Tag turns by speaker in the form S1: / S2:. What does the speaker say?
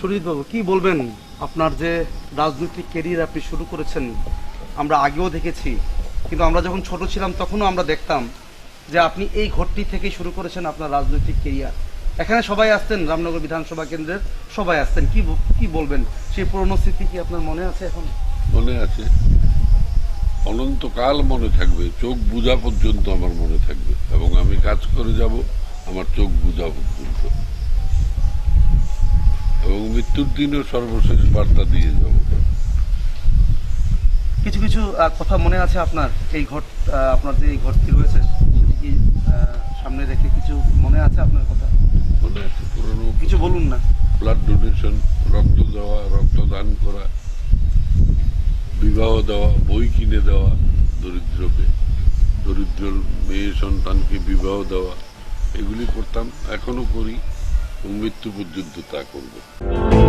S1: সুরজিৎ বাবু, কি বলবেন? আপনার যে রাজনৈতিক কেরিয়ার আপনি শুরু করেছেন, আমরা আগেও দেখেছি। কিন্তু আমরা যখন ছোট ছিলাম, তখনও আমরা দেখতাম যে আপনি এই ঘরটি থেকেই শুরু করেছেন আপনার রাজনৈতিক কেরিয়ার এখানে সবাই আসতেন রামনগর বিধানসভা কেন্দ্রের সবাই আসতেন কি কি বলবেন? সেই পুরনো স্মৃতি কি আপনার মনে আছে এখন?
S2: মনে আছে। অনন্তকাল মনে থাকবে, চোখ বুঝা পর্যন্ত আমার মনে থাকবে। এবং আমি কাজ করে যাব, আমার চোখ বুঝা পর্যন্ত। মৃত্যুর দিনও সর্বশেষ বার্তা দিয়ে যাব।
S1: কিছু কিছু কথা মনে আছে আপনার? এই ঘর আপনার যে এই ঘরটি রয়েছে সেটি কি সামনে রেখে কিছু মনে আছে আপনার কথা?
S2: মনে আছে পুরনো
S1: কিছু বলুন না।
S2: ব্লাড ডোনেশন রক্ত দেওয়া রক্তদান করা বিবাহ দেওয়া বই কিনে দেওয়া দরিদ্রকে দরিদ্র মেয়ে সন্তানকে বিবাহ দেওয়া এগুলি করতাম এখনও করি। মৃত্যু পর্যন্ত তা করবো